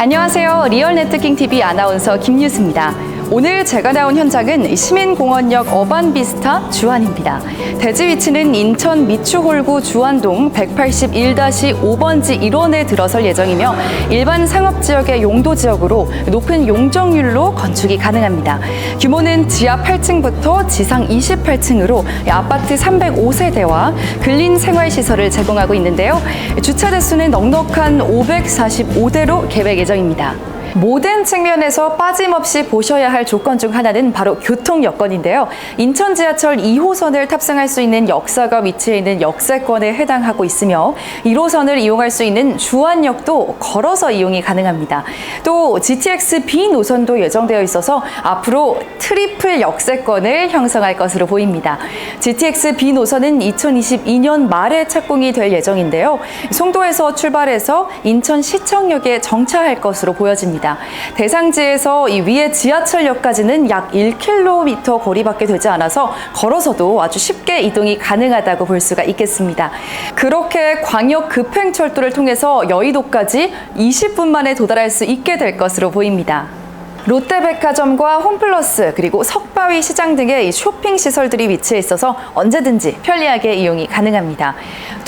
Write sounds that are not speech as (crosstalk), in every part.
안녕하세요. 리얼 네트킹 TV 아나운서 김유수입니다. 오늘 제가 나온 현장은 시민공원역 어반비스타 주안입니다. 대지 위치는 인천 미추홀구 주안동 181-5번지 1원에 들어설 예정이며 일반 상업지역의 용도 지역으로 높은 용적률로 건축이 가능합니다. 규모는 지하 8층부터 지상 28층으로 아파트 305세대와 근린 생활시설을 제공하고 있는데요. 주차 대수는 넉넉한 545대로 계획 예정입니다. 모든 측면에서 빠짐없이 보셔야 할 조건 중 하나는 바로 교통 여건인데요. 인천 지하철 2호선을 탑승할 수 있는 역사가 위치해 있는 역세권에 해당하고 있으며 1호선을 이용할 수 있는 주안역도 걸어서 이용이 가능합니다. 또 GTX B 노선도 예정되어 있어서 앞으로 트리플 역세권을 형성할 것으로 보입니다. GTX B 노선은 2022년 말에 착공이 될 예정인데요. 송도에서 출발해서 인천 시청역에 정차할 것으로 보여집니다. 대상지에서 이 위에 지하철역까지는 약 1km 거리밖에 되지 않아서 걸어서도 아주 쉽게 이동이 가능하다고 볼 수가 있겠습니다. 그렇게 광역 급행철도를 통해서 여의도까지 20분 만에 도달할 수 있게 될 것으로 보입니다. 롯데백화점과 홈플러스 그리고 석바위 시장 등의 이 쇼핑 시설들이 위치해 있어서 언제든지 편리하게 이용이 가능합니다.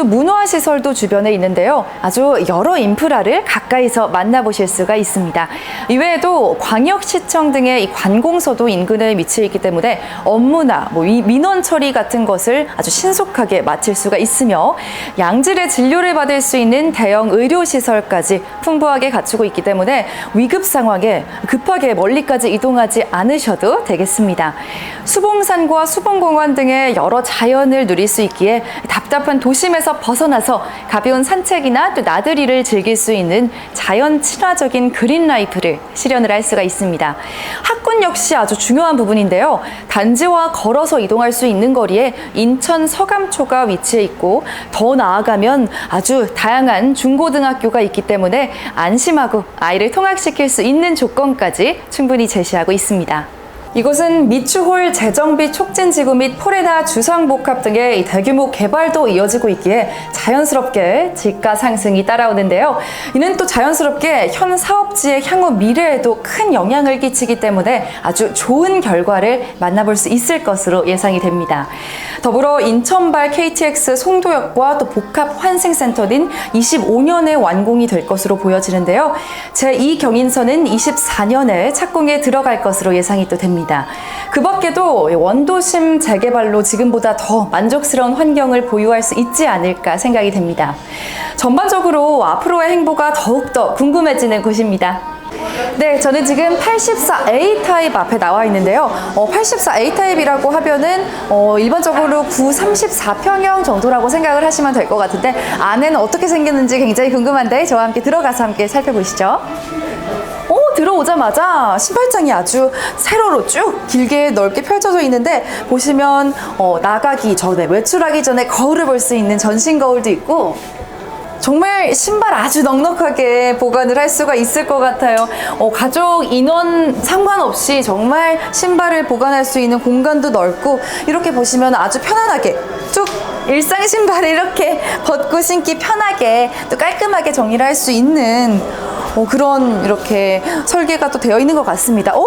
또 문화 시설도 주변에 있는데요. 아주 여러 인프라를 가까이서 만나보실 수가 있습니다. 이외에도 광역시청 등의 이 관공서도 인근에 위치해 있기 때문에 업무나 뭐이 민원 처리 같은 것을 아주 신속하게 마칠 수가 있으며 양질의 진료를 받을 수 있는 대형 의료 시설까지 풍부하게 갖추고 있기 때문에 위급 상황에 급하게 멀리까지 이동하지 않으셔도 되겠습니다. 수봉산과 수봉공원 등의 여러 자연을 누릴 수 있기에 답답한 도심에서 벗어나서 가벼운 산책이나 또 나들이를 즐길 수 있는 자연 친화적인 그린 라이프를 실현을 할 수가 있습니다. 학군 역시 아주 중요한 부분인데요. 단지와 걸어서 이동할 수 있는 거리에 인천 서감초가 위치해 있고 더 나아가면 아주 다양한 중고등학교가 있기 때문에 안심하고 아이를 통학시킬 수 있는 조건까지 충분히 제시하고 있습니다. 이곳은 미추홀 재정비 촉진지구 및 포레나 주상복합 등의 이 대규모 개발도 이어지고 있기에 자연스럽게 지가 상승이 따라오는데요. 이는 또 자연스럽게 현 사업지의 향후 미래에도 큰 영향을 끼치기 때문에 아주 좋은 결과를 만나볼 수 있을 것으로 예상이 됩니다. 더불어 인천발 KTX 송도역과 또 복합 환승센터는 25년에 완공이 될 것으로 보여지는데요. 제2경인선은 24년에 착공에 들어갈 것으로 예상이 또 됩니다. 그 밖에도 원도심 재개발로 지금보다 더 만족스러운 환경을 보유할 수 있지 않을까 생각이 됩니다. 전반적으로 앞으로의 행보가 더욱더 궁금해지는 곳입니다. 네, 저는 지금 84A 타입 앞에 나와 있는데요. 어, 84A 타입이라고 하면은 어, 일반적으로 9, 34평형 정도라고 생각을 하시면 될 것 같은데 안에는 어떻게 생겼는지 굉장히 궁금한데 저와 함께 들어가서 함께 살펴보시죠. 오, 들어오자마자 신발장이 아주 세로로 쭉 길게 넓게 펼쳐져 있는데 보시면 어, 나가기 전에 외출하기 전에 거울을 볼 수 있는 전신 거울도 있고 정말 신발 아주 넉넉하게 보관을 할 수가 있을 것 같아요. 어, 가족 인원 상관없이 정말 신발을 보관할 수 있는 공간도 넓고 이렇게 보시면 아주 편안하게 쭉 일상 신발을 이렇게 (laughs) 벗고 신기 편하게 또 깔끔하게 정리를 할 수 있는 어, 그런 이렇게 설계가 또 되어 있는 것 같습니다. 오!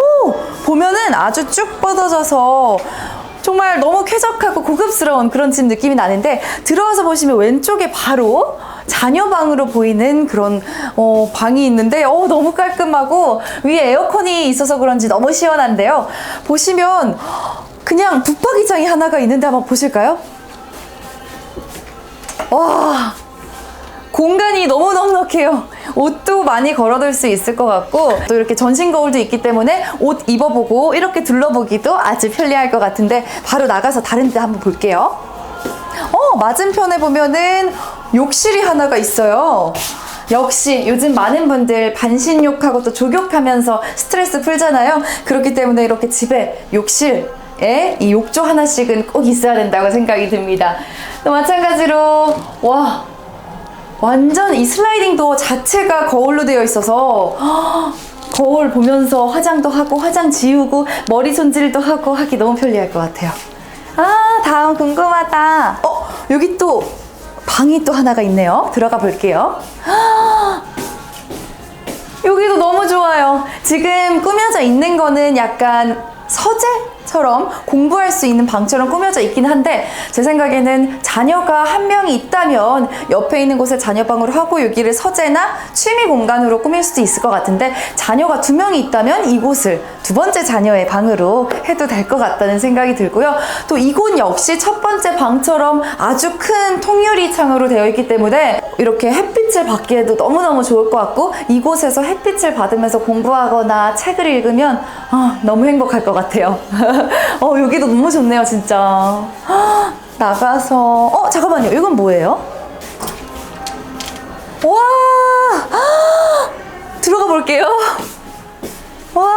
보면은 아주 쭉 뻗어져서 정말 너무 쾌적하고 고급스러운 그런 집 느낌이 나는데 들어와서 보시면 왼쪽에 바로 자녀방으로 보이는 그런 어, 방이 있는데 어, 너무 깔끔하고 위에 에어컨이 있어서 그런지 너무 시원한데요. 보시면 그냥 붙박이장이 하나가 있는데 한번 보실까요? 와 공간이 너무 넉넉해요. 옷도 많이 걸어둘 수 있을 것 같고 또 이렇게 전신 거울도 있기 때문에 옷 입어보고 이렇게 둘러보기도 아주 편리할 것 같은데 바로 나가서 다른 데 한번 볼게요. 어 맞은편에 보면은 욕실이 하나가 있어요. 역시 요즘 많은 분들 반신욕하고 또 족욕하면서 스트레스 풀잖아요. 그렇기 때문에 이렇게 집에 욕실 에이 욕조 하나씩은 꼭 있어야 된다고 생각이 듭니다. 또 마찬가지로 와 완전 이 슬라이딩 도어 자체가 거울로 되어 있어서 거울 보면서 화장도 하고 화장 지우고 머리 손질도 하고 하기 너무 편리할 것 같아요. 아 다음 궁금하다. 어 여기 또 방이 또 하나가 있네요. 들어가 볼게요. (gasps) 여기도 너무 좋아요. 지금 꾸며져 있는 거는 약간 서재 처럼 공부할 수 있는 방처럼 꾸며져 있긴 한데 제 생각에는 자녀가 한 명이 있다면 옆에 있는 곳을 자녀방으로 하고 여기를 서재나 취미 공간으로 꾸밀 수도 있을 것 같은데 자녀가 두 명이 있다면 이곳을 두 번째 자녀의 방으로 해도 될 것 같다는 생각이 들고요. 또 이곳 역시 첫 번째 방처럼 아주 큰 통유리 창으로 되어 있기 때문에 이렇게 햇빛을 받기에도 너무너무 좋을 것 같고 이곳에서 햇빛을 받으면서 공부하거나 책을 읽으면 아, 너무 행복할 것 같아요. (laughs) 어, 여기도 너무 좋네요, 진짜. 헉, 나가서 어, 잠깐만요. 이건 뭐예요? 와! 헉, 들어가 볼게요. 와,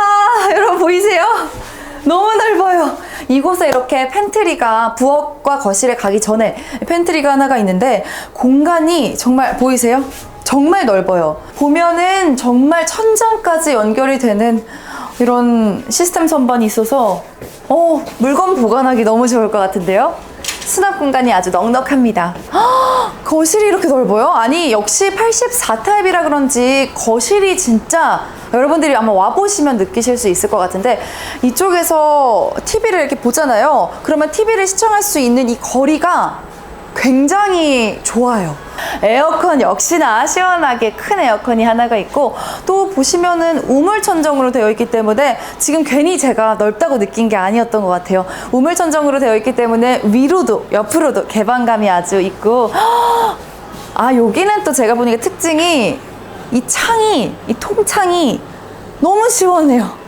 여러분 보이세요? 너무 넓어요. 이곳에 이렇게 팬트리가 부엌과 거실에 가기 전에 팬트리가 하나가 있는데 공간이 정말 보이세요? 정말 넓어요. 보면은 정말 천장까지 연결이 되는 이런 시스템 선반이 있어서 어, 물건 보관하기 너무 좋을 것 같은데요? 수납 공간이 아주 넉넉합니다. 헉, 거실이 이렇게 넓어요? 아니, 역시 84타입이라 그런지 거실이 진짜 여러분들이 아마 와보시면 느끼실 수 있을 것 같은데 이쪽에서 TV를 이렇게 보잖아요. 그러면 TV를 시청할 수 있는 이 거리가 굉장히 좋아요. 에어컨 역시나 시원하게 큰 에어컨이 하나가 있고 또 보시면은 우물 천정으로 되어 있기 때문에 지금 괜히 제가 넓다고 느낀 게 아니었던 것 같아요. 우물 천정으로 되어 있기 때문에 위로도 옆으로도 개방감이 아주 있고 아 여기는 또 제가 보니까 특징이 이 창이 이 통창이 너무 시원해요.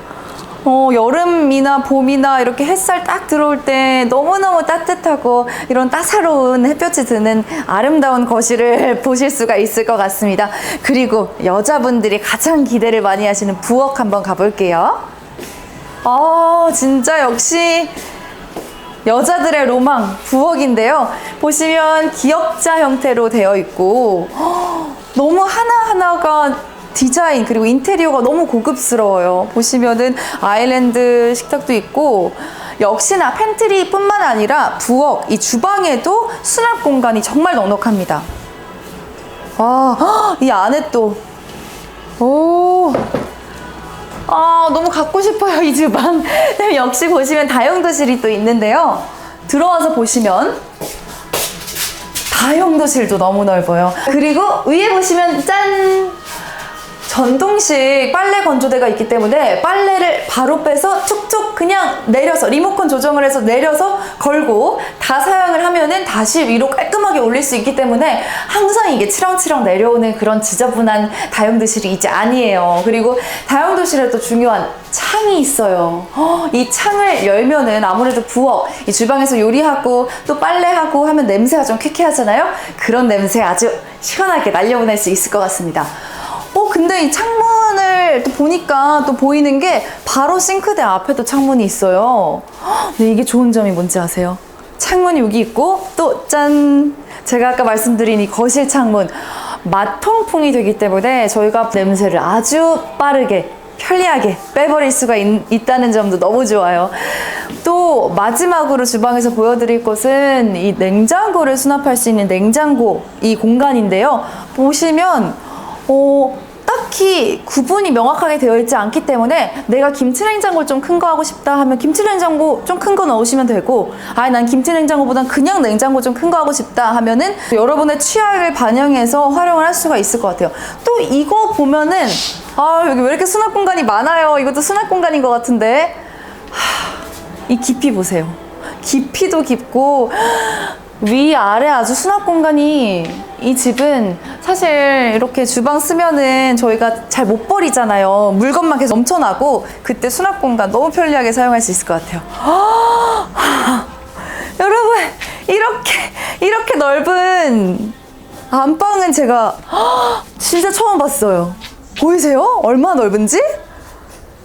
어, 여름이나 봄이나 이렇게 햇살 딱 들어올 때 너무너무 따뜻하고 이런 따사로운 햇볕이 드는 아름다운 거실을 (laughs) 보실 수가 있을 것 같습니다. 그리고 여자분들이 가장 기대를 많이 하시는 부엌 한번 가볼게요. 아, 진짜 역시 여자들의 로망 부엌인데요. 보시면 기역자 형태로 되어 있고 헉, 너무 하나하나가 디자인 그리고 인테리어가 너무 고급스러워요. 보시면은 아일랜드 식탁도 있고 역시나 팬트리뿐만 아니라 부엌 이 주방에도 수납 공간이 정말 넉넉합니다. 아, 헉, 이 안에 또 오. 아, 너무 갖고 싶어요, 이 주방. 네, (laughs) 역시 보시면 다용도실이 또 있는데요. 들어와서 보시면 다용도실도 너무 넓어요. 그리고 위에 보시면 짠! 전동식 빨래 건조대가 있기 때문에 빨래를 바로 빼서 툭툭 그냥 내려서 리모컨 조정을 해서 내려서 걸고 다 사용을 하면은 다시 위로 깔끔하게 올릴 수 있기 때문에 항상 이게 치렁치렁 내려오는 그런 지저분한 다용도실이 이제 아니에요. 그리고 다용도실에 또 중요한 창이 있어요. 허, 이 창을 열면은 아무래도 부엌, 이 주방에서 요리하고 또 빨래하고 하면 냄새가 좀 쾌쾌하잖아요. 그런 냄새 아주 시원하게 날려보낼 수 있을 것 같습니다. 어, 근데 이 창문을 또 보니까 또 보이는 게 바로 싱크대 앞에도 창문이 있어요. 헉, 근데 이게 좋은 점이 뭔지 아세요? 창문이 여기 있고 또 짠! 제가 아까 말씀드린 이 거실 창문 마통풍이 되기 때문에 저희가 냄새를 아주 빠르게 편리하게 빼버릴 수가 있, 다는 점도 너무 좋아요. 또 마지막으로 주방에서 보여드릴 것은 이 냉장고를 수납할 수 있는 냉장고 이 공간인데요. 보시면 어, 딱히 구분이 명확하게 되어 있지 않기 때문에 내가 김치냉장고를 좀큰 거 하고 싶다 하면 김치냉장고 좀 큰 거 넣으시면 되고 아니 난 김치냉장고보단 그냥 냉장고 좀 큰 거 하고 싶다 하면은 여러분의 취향을 반영해서 활용을 할 수가 있을 것 같아요. 또 이거 보면은 아 여기 왜 이렇게 수납 공간이 많아요. 이것도 수납 공간인 것 같은데 하, 이 깊이 보세요. 깊이도 깊고 위 아래 아주 수납 공간이 이 집은 사실 이렇게 주방 쓰면은 저희가 잘 못 버리잖아요. 물건만 계속 넘쳐나고 그때 수납 공간 너무 편리하게 사용할 수 있을 것 같아요. (gasps) 여러분 이렇게 이렇게 넓은 안방은 제가 (gasps) 진짜 처음 봤어요. 보이세요? 얼마나 넓은지?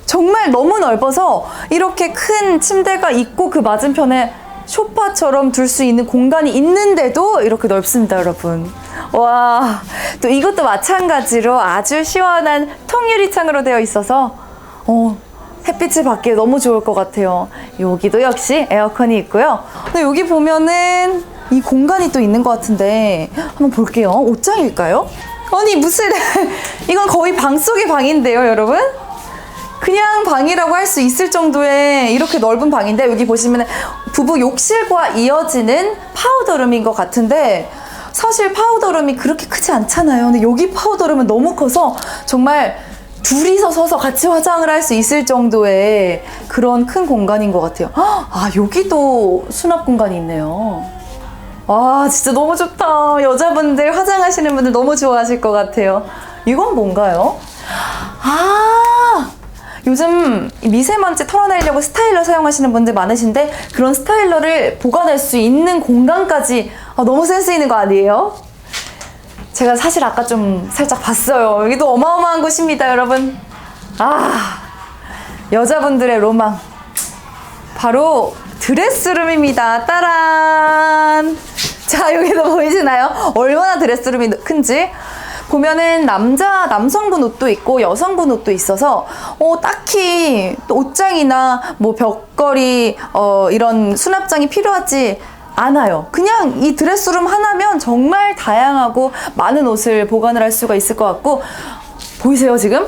정말 너무 넓어서 이렇게 큰 침대가 있고 그 맞은편에 소파처럼 둘 수 있는 공간이 있는데도 이렇게 넓습니다, 여러분. 와, 또 이것도 마찬가지로 아주 시원한 통유리창으로 되어 있어서, 어, 햇빛을 받기에 너무 좋을 것 같아요. 여기도 역시 에어컨이 있고요. 근데 여기 보면은 이 공간이 또 있는 것 같은데, 한번 볼게요. 옷장일까요? 아니 무슨 (laughs) 이건 거의 방 속의 방인데요, 여러분? 그냥 방이라고 할 수 있을 정도의 이렇게 넓은 방인데 여기 보시면 부부 욕실과 이어지는 파우더룸인 것 같은데 사실 파우더룸이 그렇게 크지 않잖아요. 근데 여기 파우더룸은 너무 커서 정말 둘이서 서서 같이 화장을 할 수 있을 정도의 그런 큰 공간인 것 같아요. 아 여기도 수납 공간이 있네요. 와 진짜 너무 좋다. 여자분들 화장하시는 분들 너무 좋아하실 것 같아요. 이건 뭔가요? 아 요즘 미세먼지 털어내려고 스타일러 사용하시는 분들 많으신데 그런 스타일러를 보관할 수 있는 공간까지 아, 너무 센스 있는 거 아니에요? 제가 사실 아까 좀 살짝 봤어요. 여기도 어마어마한 곳입니다, 여러분. 아 여자분들의 로망. 바로 드레스룸입니다. 따란! 자, 여기도 보이시나요? 얼마나 드레스룸이 큰지. 보면은 남자, 남성분 옷도 있고 여성분 옷도 있어서, 어, 딱히 또 옷장이나 뭐 벽걸이, 어, 이런 수납장이 필요하지 않아요. 그냥 이 드레스룸 하나면 정말 다양하고 많은 옷을 보관을 할 수가 있을 것 같고, 보이세요, 지금?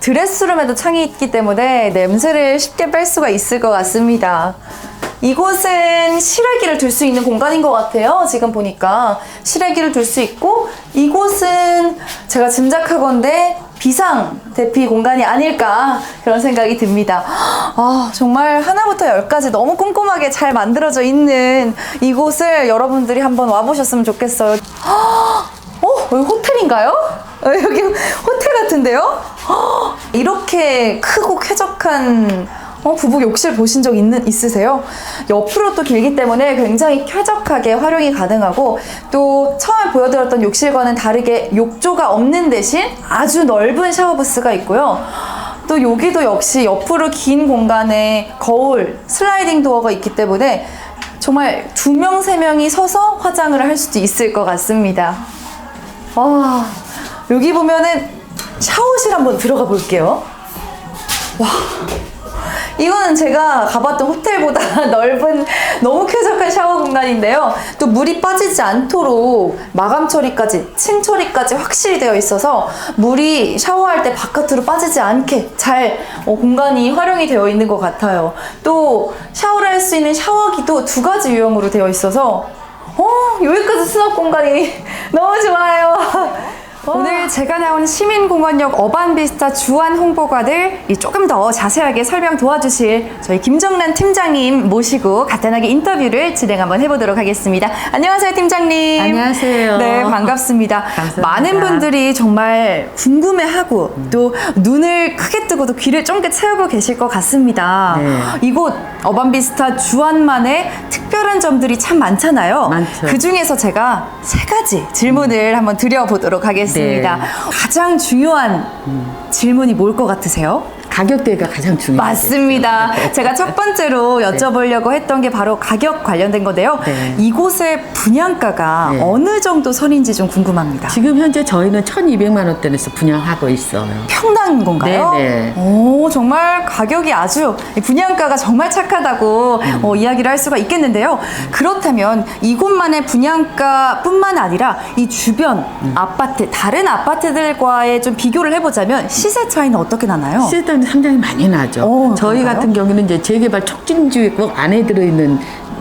드레스룸에도 창이 있기 때문에 냄새를 쉽게 뺄 수가 있을 것 같습니다. 이곳은 실외기를 둘 수 있는 공간인 것 같아요. 지금 보니까 실외기를 둘 수 있고 이곳은 제가 짐작하건데 비상 대피 공간이 아닐까 그런 생각이 듭니다. 아 정말 하나부터 열까지 너무 꼼꼼하게 잘 만들어져 있는 이곳을 여러분들이 한번 와보셨으면 좋겠어요. 어? 여기 호텔인가요? 어, 여기 호텔 같은데요? 헉, 이렇게 크고 쾌적한 어, 부부 욕실 보신 적 있는, 있으세요? 옆으로 또 길기 때문에 굉장히 쾌적하게 활용이 가능하고 또 처음에 보여드렸던 욕실과는 다르게 욕조가 없는 대신 아주 넓은 샤워부스가 있고요. 또 여기도 역시 옆으로 긴 공간에 거울, 슬라이딩 도어가 있기 때문에 정말 두 명, 세 명이 서서 화장을 할 수도 있을 것 같습니다. 와, 여기 보면은 샤워실 한번 들어가 볼게요. 와, 이거는 제가 가봤던 호텔보다 (laughs) 넓은 너무 쾌적한 샤워 공간인데요. 또 물이 빠지지 않도록 마감 처리까지, 침 처리까지 확실히 되어 있어서 물이 샤워할 때 바깥으로 빠지지 않게 잘 어, 공간이 활용이 되어 있는 것 같아요. 또 샤워를 할 수 있는 샤워기도 두 가지 유형으로 되어 있어서 어, 여기까지 수납 공간이 (laughs) 너무 좋아요. 오늘 제가 나온 시민공원역 어반비스타 주안 홍보관을 이 조금 더 자세하게 설명 도와주실 저희 김정란 팀장님 모시고 간단하게 인터뷰를 진행 한번 해보도록 하겠습니다. 안녕하세요, 팀장님. 안녕하세요. 네, 반갑습니다. 감사합니다. 많은 분들이 정말 궁금해하고 또 눈을 크게 뜨고 또 귀를 쫑긋 채우고 계실 것 같습니다. 네. 이곳 어반비스타 주안만의 특별한 점들이 참 많잖아요. 많죠. 그 중에서 제가 세 가지 질문을 한번 드려보도록 하겠습니다. 네. 가장 중요한 질문이 뭘 것 같으세요? 가격대가 가장 중요해요. 맞습니다. 제가 첫 번째로 여쭤보려고 했던 게 바로 가격 관련된 건데요. 네. 이곳의 분양가가 네. 어느 정도 선인지 좀 궁금합니다. 지금 현재 저희는 1,200만 원대에서 분양하고 있어요. 평당 건가요? 네 네. 오, 정말 가격이 아주 이 분양가가 정말 착하다고 음. 어, 이야기를 할 수가 있겠는데요. 그렇다면 이곳만의 분양가뿐만 아니라 이 주변 음. 아파트 다른 아파트들과의 좀 비교를 해보자면 시세 차이는 어떻게 나나요? 시세는 상당히 많이 나죠. 어, 저희 그런가요? 같은 경우는 이제 재개발 촉진지역 안에 들어있는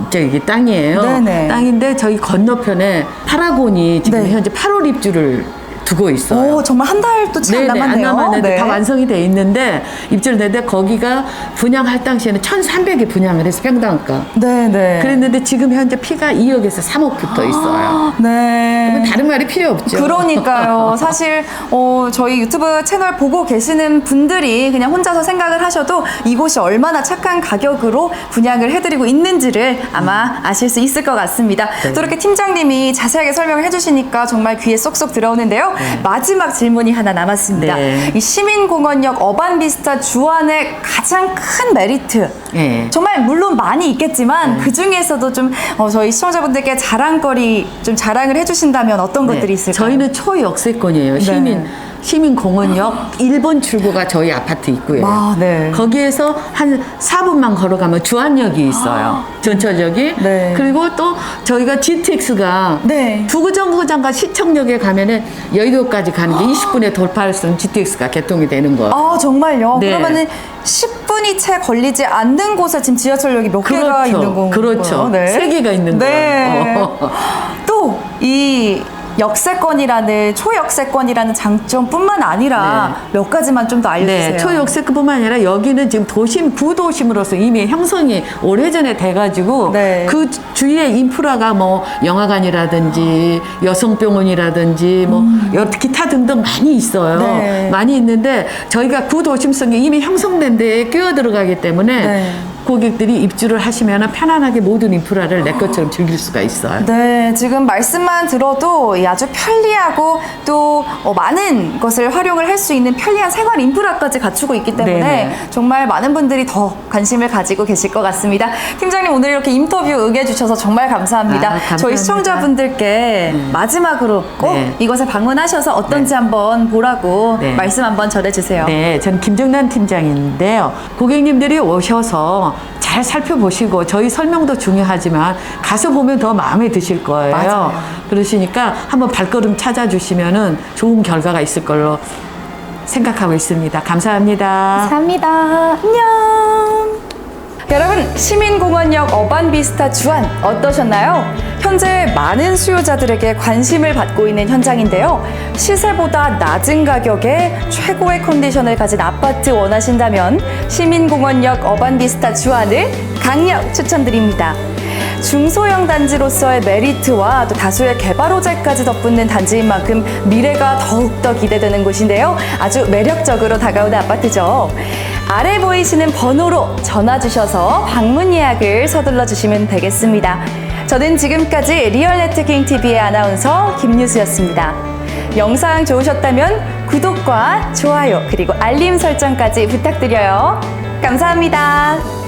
저기 땅이에요. 네네. 땅인데 저희 건너편에 파라곤이 지금 네. 현재 8월 입주를 두고 있어요. 오, 정말 한 달도 네네, 안 남았네요. 남았는데 네. 다 완성이 돼 있는데 입주를 했는데 거기가 분양할 당시에는 1,300에 분양을 해서 평당가. 네 네. 그랬는데 지금 현재 피가 2억에서 3억 붙어 있어요. 네. 그러면 다른 말이 필요 없죠. 그러니까요. (laughs) 사실 어, 저희 유튜브 채널 보고 계시는 분들이 그냥 혼자서 생각을 하셔도 이곳이 얼마나 착한 가격으로 분양을 해드리고 있는지를 아마 아실 수 있을 것 같습니다. 네. 또 이렇게 팀장님이 자세하게 설명을 해주시니까 정말 귀에 쏙쏙 들어오는데요. 마지막 질문이 하나 남았습니다. 네. 이 시민공원역 어반비스타 주안의 가장 큰 메리트. 네. 정말 물론 많이 있겠지만 그 중에서도 좀 어, 저희 시청자분들께 자랑거리 좀 자랑을 해주신다면 어떤 네. 것들이 있을까요? 저희는 초역세권이에요. 시민 시민공원역 1번 출구가 저희 아파트 입구예요. 아, 네. 거기에서 한 4분만 걸어가면 주안역이 있어요. 전철역이. 네. 그리고 또 저희가 GTX가 네. 부구정거장과 시청역에 가면은 여의도까지 가는 게 20분에 돌파할 수 있는 GTX가 개통이 되는 거예요. 아 정말요? 네. 그러면은 10분이 채 걸리지 않는 곳에 지금 지하철역이 몇 개가 그렇죠. 있는 건가요? 그렇죠. 세 개가 있는 네. 거예요. 또이 역세권이라는 초역세권이라는 장점뿐만 아니라 몇 가지만 좀 더 알려주세요. 네, 초역세권뿐만 아니라 여기는 지금 도심 구도심으로서 이미 형성이 오래전에 돼가지고 네. 그 주위에 인프라가 뭐 영화관이라든지 여성병원이라든지 뭐 여러 기타 등등 많이 있어요. 음. 네. 많이 있는데 저희가 구도심성이 이미 형성된 데에 끼어 들어가기 때문에 네. 고객들이 입주를 하시면 편안하게 모든 인프라를 내 것처럼 즐길 수가 있어요. 네, 지금 말씀만 들어도 이 아주 편리하고 또 어, 많은 것을 활용을 할 수 있는 편리한 생활 인프라까지 갖추고 있기 때문에 네네. 정말 많은 분들이 더 관심을 가지고 계실 것 같습니다. 팀장님 오늘 이렇게 인터뷰 응해주셔서 정말 감사합니다. 아, 감사합니다. 저희 시청자분들께 마지막으로 꼭 네. 이곳에 방문하셔서 어떤지 한번 보라고 네. 말씀 한번 전해주세요. 네, 전 김정란 팀장인데요. 고객님들이 오셔서 잘 살펴보시고 저희 설명도 중요하지만 가서 보면 더 마음에 드실 거예요. 맞아요. 그러시니까 한번 발걸음 찾아주시면은 좋은 결과가 있을 걸로 생각하고 있습니다. 감사합니다. 감사합니다. 안녕. 여러분, 시민공원역 어반비스타 주안 어떠셨나요? 현재 많은 수요자들에게 관심을 받고 있는 현장인데요. 시세보다 낮은 가격에 최고의 컨디션을 가진 아파트 원하신다면 시민공원역 어반비스타 주안을 강력 추천드립니다. 중소형 단지로서의 메리트와 또 다수의 개발 호재까지 덧붙는 단지인 만큼 미래가 더욱더 기대되는 곳인데요. 아주 매력적으로 다가오는 아파트죠. 아래 보이시는 번호로 전화 주셔서 방문 예약을 서둘러 주시면 되겠습니다. 저는 지금까지 리얼 네트킹 TV의 아나운서 김유수였습니다. 영상 좋으셨다면 구독과 좋아요 그리고 알림 설정까지 부탁드려요. 감사합니다.